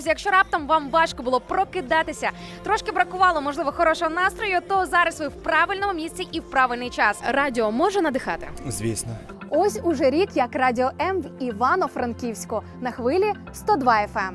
Друзі, якщо раптом вам важко було прокидатися, трошки бракувало, можливо, хорошого настрою, то зараз ви в правильному місці і в правильний час. Радіо може надихати. Звісно. Ось уже рік як Радіо М в Івано-Франківську на хвилі 102 FM.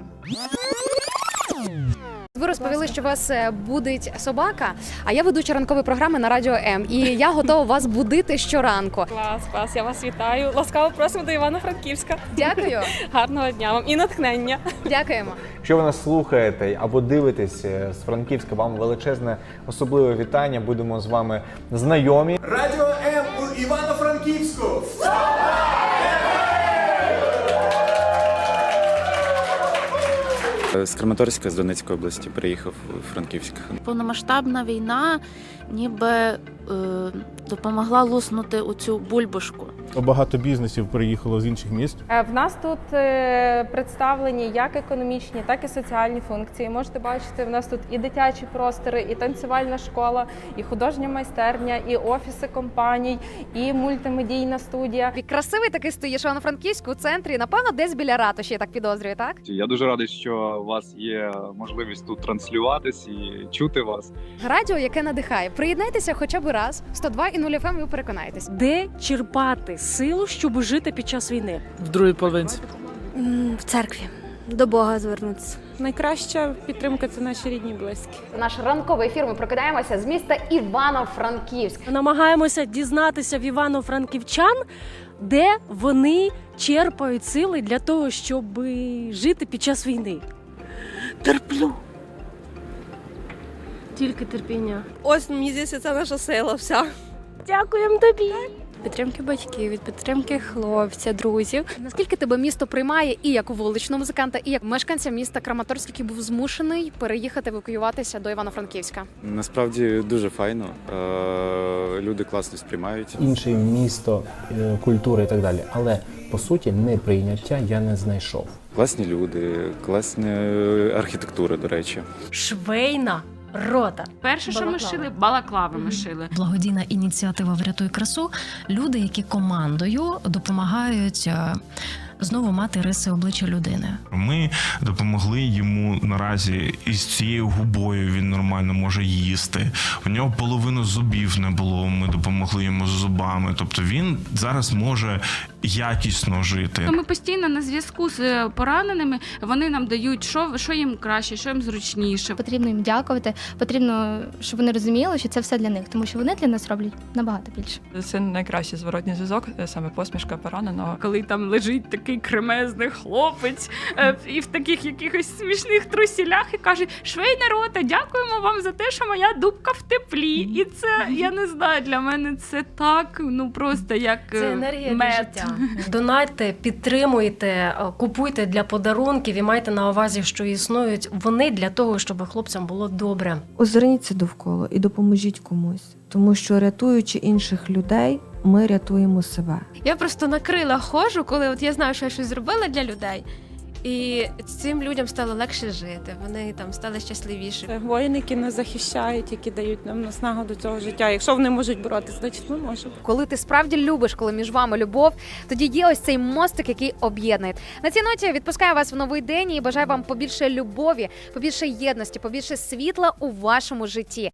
Ви розповіли, що у вас е, будить собака, а я ведуча ранкової програми на радіо М. І я готова вас будити щоранку. Клас, клас, я вас вітаю. Ласкаво просимо до Івано-Франківська. Дякую, Гарного дня вам і натхнення. дякуємо. Якщо ви нас слухаєте або дивитесь е, з Франківська, вам величезне особливе вітання. Будемо з вами знайомі. Радіо М у Івано-Франківську. З Краматорська з Донецької області приїхав у Франківськ. повномасштабна війна ніби е, допомогла луснути у цю бульбашку. Багато бізнесів приїхало з інших міст. Е, В нас тут е, представлені як економічні, так і соціальні функції. Можете бачити, в нас тут і дитячі простори, і танцювальна школа, і художня майстерня, і офіси компаній, і мультимедійна студія. І красивий такий стоїш в Івано-Франківську у центрі. Напевно, десь біля ратуші, я так підозрюю, так? Я дуже радий, що у вас є можливість тут транслюватись і чути вас. Радіо, яке надихає. Приєднайтеся хоча б раз. 102 і 0 FM, ви переконаєтесь. Де черпати силу, щоб жити під час війни? В другій половинці. В церкві до Бога звернутися. Найкраща підтримка це наші рідні близькі. Наш ранковий ефір. Ми прокидаємося з міста Івано-Франківськ. Намагаємося дізнатися в івано-франківчан, де вони черпають сили для того, щоб жити під час війни. Терплю. Тільки терпіння. Ось мені здається, це наша сила. Вся Дякуємо тобі. Підтримки батьків, від підтримки хлопця, друзів. Наскільки тебе місто приймає і як вуличного музиканта, і як мешканця міста Краматорськ, який був змушений переїхати евакуюватися до Івано-Франківська? Насправді дуже файно. Е, Люди класно сприймають. інше місто, е, культура і так далі. Але по суті, неприйняття я не знайшов. Класні люди, класна архітектура, до речі. Швейна рота. Перше, що ми шили, балаклави ми шили. Благодійна ініціатива Врятуй красу. Люди, які командою допомагають е, знову мати риси обличчя людини. Ми допомогли йому наразі із цією губою він нормально може їсти. У нього половину зубів не було. Ми допомогли йому з зубами. Тобто він зараз може якісно жити. Ми постійно на зв'язку з е, пораненими. Вони нам дають, що, що їм краще, що їм зручніше. Потрібно їм дякувати. Потрібно, щоб вони розуміли, що це все для них, тому що вони для нас роблять набагато більше. Це найкращий зворотній зв'язок, саме посмішка пораненого. Коли там лежить такий кремезний хлопець е, і в таких якихось смішних трусілях і каже: Швейна рота, дякуємо вам за те, що моя дубка в теплі. І це я не знаю, для мене це так, ну просто як Це е, енергія для мед. життя. Донайте, підтримуйте, е, купуйте для подарунків і майте на увазі, що існують вони для того, щоб хлопцям було добре. Озирніться довкола і допоможіть комусь, тому що рятуючи інших людей, ми рятуємо себе. Я просто накрила хожу, коли от я знаю, що я щось зробила для людей. І цим людям стало легше жити. Вони там стали щасливіші. Воїни, які нас захищають, які дають нам наснагу до цього життя. Якщо вони можуть боротися, значить ми можемо. Коли ти справді любиш, коли між вами любов, тоді є ось цей мостик, який об'єднує. На цій ноті відпускаю вас в новий день і бажаю вам побільше любові, побільше єдності, побільше світла у вашому житті.